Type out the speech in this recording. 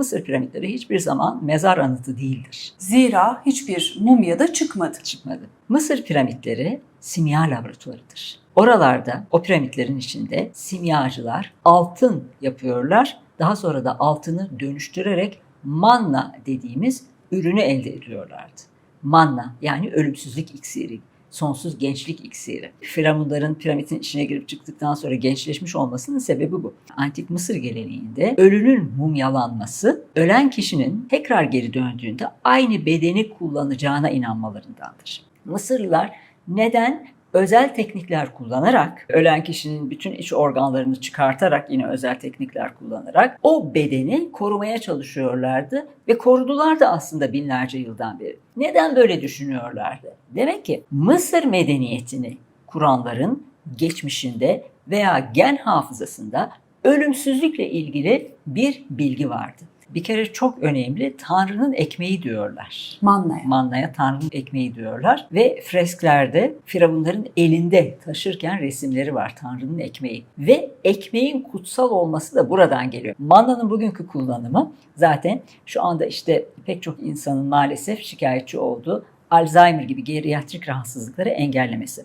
Mısır piramitleri hiçbir zaman mezar anıtı değildir. Zira hiçbir mumya da çıkmadı. Çıkmadı. Mısır piramitleri simya laboratuvarıdır. Oralarda o piramitlerin içinde simyacılar altın yapıyorlar. Daha sonra da altını dönüştürerek manna dediğimiz ürünü elde ediyorlardı. Manna yani ölümsüzlük iksiri, sonsuz gençlik iksiri. Firavunların piramidin içine girip çıktıktan sonra gençleşmiş olmasının sebebi bu. Antik Mısır geleneğinde ölünün mumyalanması, ölen kişinin tekrar geri döndüğünde aynı bedeni kullanacağına inanmalarındandır. Mısırlılar neden özel teknikler kullanarak, ölen kişinin bütün iç organlarını çıkartarak yine özel teknikler kullanarak o bedeni korumaya çalışıyorlardı ve korudular da aslında binlerce yıldan beri. Neden böyle düşünüyorlardı? Demek ki Mısır medeniyetini kuranların geçmişinde veya gen hafızasında ölümsüzlükle ilgili bir bilgi vardı. Bir kere çok önemli Tanrı'nın ekmeği diyorlar. Manna'ya. Manna'ya Tanrı'nın ekmeği diyorlar. Ve fresklerde Firavunların elinde taşırken resimleri var Tanrı'nın ekmeği. Ve ekmeğin kutsal olması da buradan geliyor. Manna'nın bugünkü kullanımı zaten şu anda işte pek çok insanın maalesef şikayetçi olduğu Alzheimer gibi geriatrik rahatsızlıkları engellemesi.